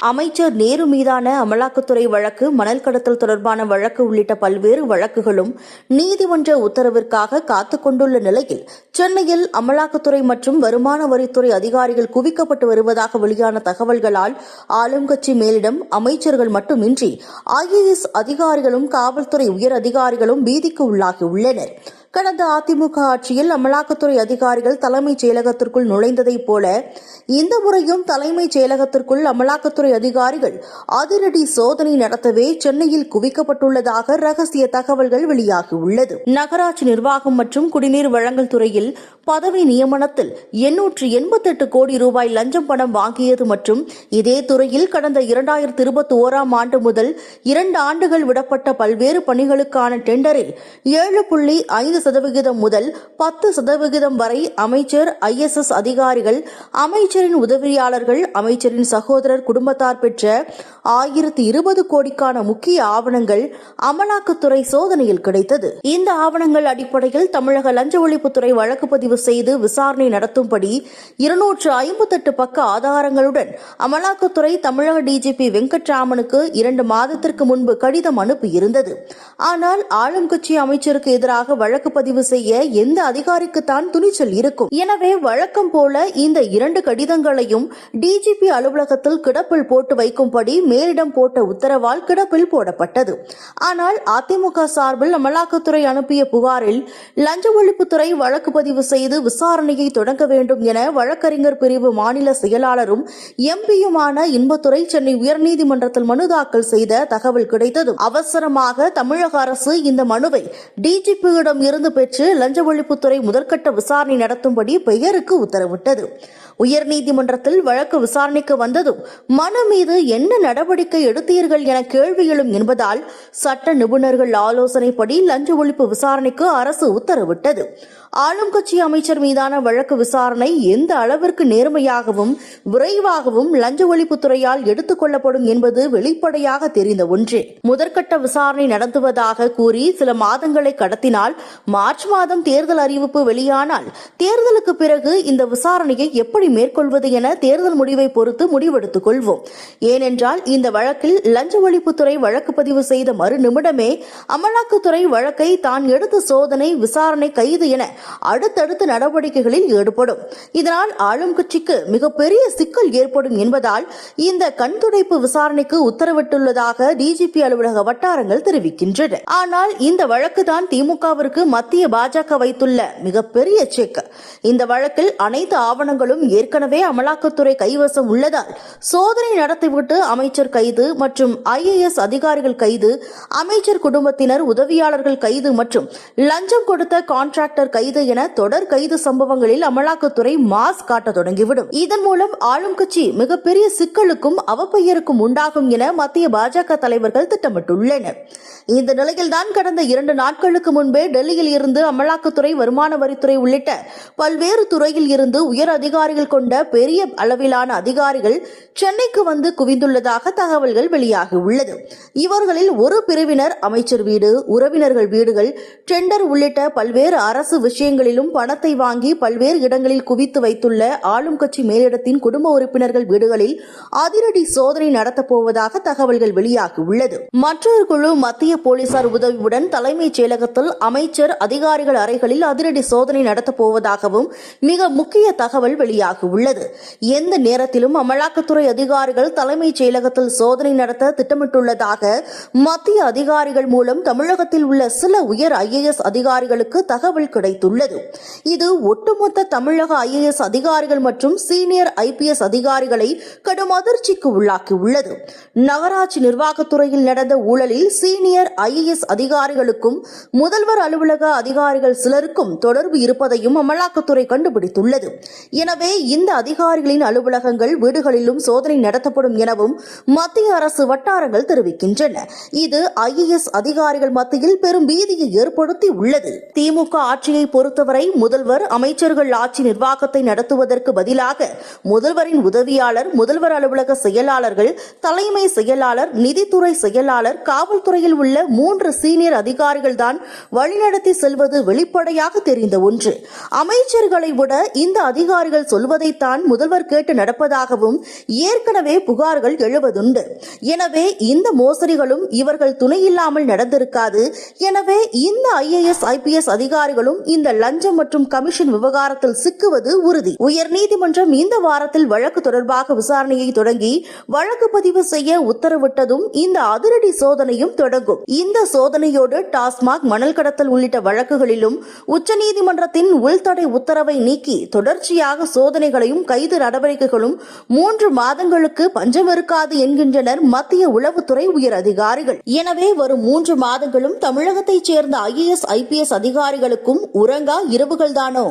அமைச்சர் நேரு மீதான அமலாக்கத்துறை வழக்கு மணல் கடத்தல் தொடர்பான வழக்கு உள்ளிட்ட பல்வேறு வழக்குகளும் நீதிமன்ற உத்தரவிற்காக காத்துக்கொண்டுள்ள நிலையில் சென்னையில் அமலாக்கத்துறை மற்றும் வருமான வரித்துறை அதிகாரிகள் குவிக்கப்பட்டு வருவதாக வெளியான தகவல்களால் ஆளும் கட்சி மேலிடம் அமைச்சர்கள் மட்டுமின்றி ஐஏஎஸ் அதிகாரிகளும் காவல்துறை உயர் அதிகாரிகளும் பீதிக்கு உள்ளாகியுள்ளனர் கடந்த அதிமுக ஆட்சியில் அமலாக்கத்துறை அதிகாரிகள் தலைமைச் செயலகத்திற்குள் நுழைந்ததைப் போல இந்த முறையும் தலைமைச் செயலகத்திற்குள் அமலாக்கத்துறை அதிகாரிகள் அதிரடி சோதனை நடத்தவே சென்னையில் குவிக்கப்பட்டுள்ளதாக ரகசிய தகவல்கள் வெளியாகியுள்ளது. நகராட்சி நிர்வாகம் மற்றும் குடிநீர் வழங்கல் துறையில் பதவி நியமனத்தில் எண்ணூற்று எண்பத்தெட்டு கோடி ரூபாய் லஞ்சம் பணம் வாங்கியது மற்றும் இதே துறையில் கடந்த இரண்டாயிரத்தி இருபத்தி ஓராம் ஆண்டு முதல் இரண்டு ஆண்டுகள் விடப்பட்ட பல்வேறு பணிகளுக்கான டெண்டரில் ஏழு புள்ளி ஐந்து சதவிகிதம் முதல் பத்து சதவிகிதம் வரை அமைச்சர் ஐஎஸ்எஸ் அதிகாரிகள் அமைச்சரின் உதவியாளர்கள் அமைச்சரின் சகோதரர் குடும்பத்தார் பெற்ற ஆயிரத்தி இருபது கோடிக்கான முக்கிய ஆவணங்கள் அமலாக்கத்துறை சோதனையில் கிடைத்தது. இந்த ஆவணங்கள் அடிப்படையில் தமிழக லஞ்ச ஒழிப்புத்துறை வழக்கு பதிவு செய்து விசாரணை நடத்தும்படி இருநூற்று ஐம்பத்தெட்டு பக்க ஆதாரங்களுடன் அமலாக்கத்துறை தமிழக டிஜிபி வெங்கட்ராமனுக்கு இரண்டு மாதத்திற்கு முன்பு கடிதம் அனுப்பியிருந்தது. ஆனால் ஆளும் கட்சி அமைச்சருக்கு எதிராக வழக்கு பதிவு செய்ய எந்த அதிகாரிக்குத்தான் துணிச்சல் இருக்கும்? எனவே வழக்கம் போல இந்த இரண்டு கடிதங்களையும் டிஜிபி அலுவலகத்தில் கிடப்பில் போட்டு வைக்கும்படி மேலிடம் போட்ட உத்தரவால் கிடப்பில் போடப்பட்டது. ஆனால் அதிமுக சார்பில் அமலாக்கத்துறை அனுப்பிய புகாரில் லஞ்ச ஒழிப்புத்துறை வழக்கு பதிவு செய்து விசாரணையை தொடங்க வேண்டும் என வழக்கறிஞர் பிரிவு மாநில செயலாளரும் எம்பியுமான இன்பத்துறை சென்னை உயர்நீதிமன்றத்தில் மனு தாக்கல் செய்த தகவல் கிடைத்ததும் அவசரமாக தமிழக அரசு இந்த மனுவை டிஜிபியிடம் இருந்து பெற்று லஞ்ச ஒழிப்புத்துறை முதற்கட்ட விசாரணை நடத்தும்படி பெயருக்கு உத்தரவிட்டது. உயர்நீதிமன்றத்தில் வழக்கு விசாரணைக்கு வந்ததும் மனு மீது என்ன நடவடிக்கை எடுத்தீர்கள் என கேள்வி எழும் என்பதால் சட்ட நிபுணர்கள் ஆலோசனைப்படி லஞ்ச ஒழிப்பு விசாரணைக்கு அரசு உத்தரவிட்டது. ஆளும் கட்சி அமைச்சர் மீதான வழக்கு விசாரணை எந்த அளவிற்கு நேர்மையாகவும் விரைவாகவும் லஞ்ச ஒழிப்புத்துறையால் எடுத்துக் கொள்ளப்படும் என்பது வெளிப்படையாக தெரிந்த ஒன்றே. முதற்கட்ட விசாரணை நடத்துவதாக கூறி சில மாதங்களை கடத்தினால் மார்ச் மாதம் தேர்தல் அறிவிப்பு வெளியானால் தேர்தலுக்கு பிறகு இந்த விசாரணையை எப்படி மேற்கொள்வது என தேர்தல் முடிவை பொறுத்து முடிவெடுத்துக் கொள்வோம். ஏனென்றால் இந்த வழக்கில் லஞ்ச ஒழிப்புத்துறை வழக்கு பதிவு செய்த மறு நிமிடமே அமலாக்கத்துறை வழக்கை தான் எடுத்த சோதனை விசாரணை கைது என அடுத்தடுத்த நடவடிக்கைகளில் ஈடுபடும். இதனால் ஆளும் கட்சிக்கு மிகப்பெரிய சிக்கல் ஏற்படும் என்பதால் இந்த கண்துடைப்பு விசாரணைக்கு உத்தரவிட்டுள்ளதாக டிஜிபி அலுவலக வட்டாரங்கள் தெரிவிக்கின்றன. ஆனால் இந்த வழக்கு தான் திமுகவிற்கு மத்திய பாஜக வைத்துள்ள மிகப்பெரிய செக் இந்த வழக்கில் அனைத்து ஆவணங்களும் ஏற்கனவே அமலாக்கத்துறை கைவசம் உள்ளதால் சோதனை நடத்திவிட்டு அமைச்சர் கைது மற்றும் ஐஏஎஸ் அதிகாரிகள் கைது அமைச்சர் குடும்பத்தினர் உதவியாளர்கள் கைது மற்றும் லஞ்சம் கொடுத்த கான்ட்ராக்டர் கைது என தொடர் கைது சம்பவங்களில் அமலாக்கத்துறை மாஸ் காட்ட தொடங்கிவிடும். இதன் மூலம் ஆளும் கட்சி மிகப்பெரிய சிக்கலுக்கும் அவப்பெயருக்கும் உண்டாகும் என மத்திய பாஜக தலைவர்கள் திட்டமிட்டுள்ளனர். இந்த நிலையில்தான் கடந்த இரண்டு நாட்களுக்கு முன்பே டெல்லியில் இருந்து அமலாக்கத்துறை வருமான வரித்துறை உள்ளிட்ட பல்வேறு துறையில் இருந்து உயர் அதிகாரிகள் கொண்ட பெரிய அளவிலான அதிகாரிகள் சென்னைக்கு வந்து குவிந்துள்ளதாக தகவல்கள் வெளியாகியுள்ளது இவர்களில் ஒரு பிரிவினர் அமைச்சர் வீடு உறவினர்கள் வீடுகள் டெண்டர் உள்ளிட்ட பல்வேறு அரசு விஷயங்களிலும் பணத்தை வாங்கி பல்வேறு இடங்களில் குவித்து வைத்துள்ள ஆளும் கட்சி மேலிடத்தின் குடும்ப உறுப்பினர்கள் வீடுகளில் அதிரடி சோதனை நடத்தப் போவதாக தகவல்கள் வெளியாகியுள்ளது மற்றொரு குழு மத்திய போலீசார் உதவியுடன் தலைமைச் செயலகத்தில் அமைச்சர் அதிகாரிகள் அறைகளில் அதிரடி சோதனை நடத்தப் போவதாகவும் மிக முக்கிய தகவல் வெளியாகியுள்ளது எந்த நேரத்திலும் அமலாக்கத்துறை அதிகாரிகள் தலைமைச் செயலகத்தில் சோதனை நடத்த திட்டமிட்டுள்ளதாக மத்திய அதிகாரிகள் மூலம் தமிழகத்தில் உள்ள சில உயர் ஐஏஎஸ் அதிகாரிகளுக்கு தகவல் கிடைத்துள்ளது. இது ஒட்டுமொத்த தமிழக ஐஏஎஸ் அதிகாரிகள் மற்றும் சீனியர் ஐபிஎஸ் அதிகாரிகளை கடும் அதிர்ச்சிக்கு உள்ளாக்கியுள்ளது. நகராட்சி நிர்வாகத்துறையில் நடந்த ஊழலில் சீனியர் ஐஏஎஸ் அதிகாரிகளுக்கும் முதல்வர் அலுவலக அதிகாரிகள் சிலருக்கும் தொடர்பு இருப்பதையும் அமலாக்கத்துறை கண்டுபிடித்துள்ளது. எனவே இந்த அதிகாரிகளின் அலுவலகங்கள் வீடுகளிலும் சோதனை நடத்தப்படும் எனவும் மத்திய அரசு வட்டாரங்கள் தெரிவிக்கின்றன. இது ஐஏஎஸ் அதிகாரிகள் மத்தியில் பெரும் பீதியை ஏற்படுத்தி உள்ளது. திமுக ஆட்சியை பொறுத்தவரை முதல்வர் அமைச்சர்கள் ஆட்சி நிர்வாகத்தை நடத்துவதற்கு பதிலாக முதல்வரின் உதவியாளர் முதல்வர் அலுவலக செயலாளர்கள் தலைமை செயலாளர் நிதித்துறை செயலாளர் காவல்துறையில் உள்ள மூன்று சீனியர் அதிகாரிகள் தான் வழிநடத்தி செல்வது வெளிப்படையாக தெரிந்த ஒன்று. அமைச்சர்களை விட இந்த அதிகாரிகள் சொல்வதைத்தான் முதல்வர் கேட்டு நடப்பதாகவும் ஏற்கனவே புகார்கள் எழுவது உண்டு. எனவே இந்த மோசடிகளும் இவர்கள் துணையில்லாமல் நடந்திருக்காது. எனவே இந்த ஐஏஎஸ் ஐபிஎஸ் அதிகாரிகளும் இந்த லஞ்சம் மற்றும் கமிஷன் விவகாரத்தில் சிக்குவது உறுதி. உயர்நீதிமன்றம் இந்த வாரத்தில் வழக்கு தொடர்பாக விசாரணையை தொடங்கி வழக்கு பதிவு செய்ய உத்தரவிட்டதும் இந்த அதிரடி சோதனையும் தொடங்கும். இந்த சோதனையோடு டாஸ்மாக் மணல் கடத்தல் உள்ளிட்ட வழக்குகளிலும் உச்சநீதிமன்றத்தின் உள்தடை உத்தரவை நீக்கி தொடர்ச்சியாக சோதனைகளையும் கைது நடவடிக்கைகளும் மூன்று மாதங்களுக்கு பஞ்சம் இருக்காது என்கின்றனர் மத்திய உளவுத்துறை உயர் அதிகாரிகள். எனவே வரும் மூன்று மாதங்களும் தமிழகத்தைச் சேர்ந்த ஐஏஎஸ் ஐபிஎஸ் அதிகாரிகளுக்கும் உறங்கா இரவுகள்தானோ?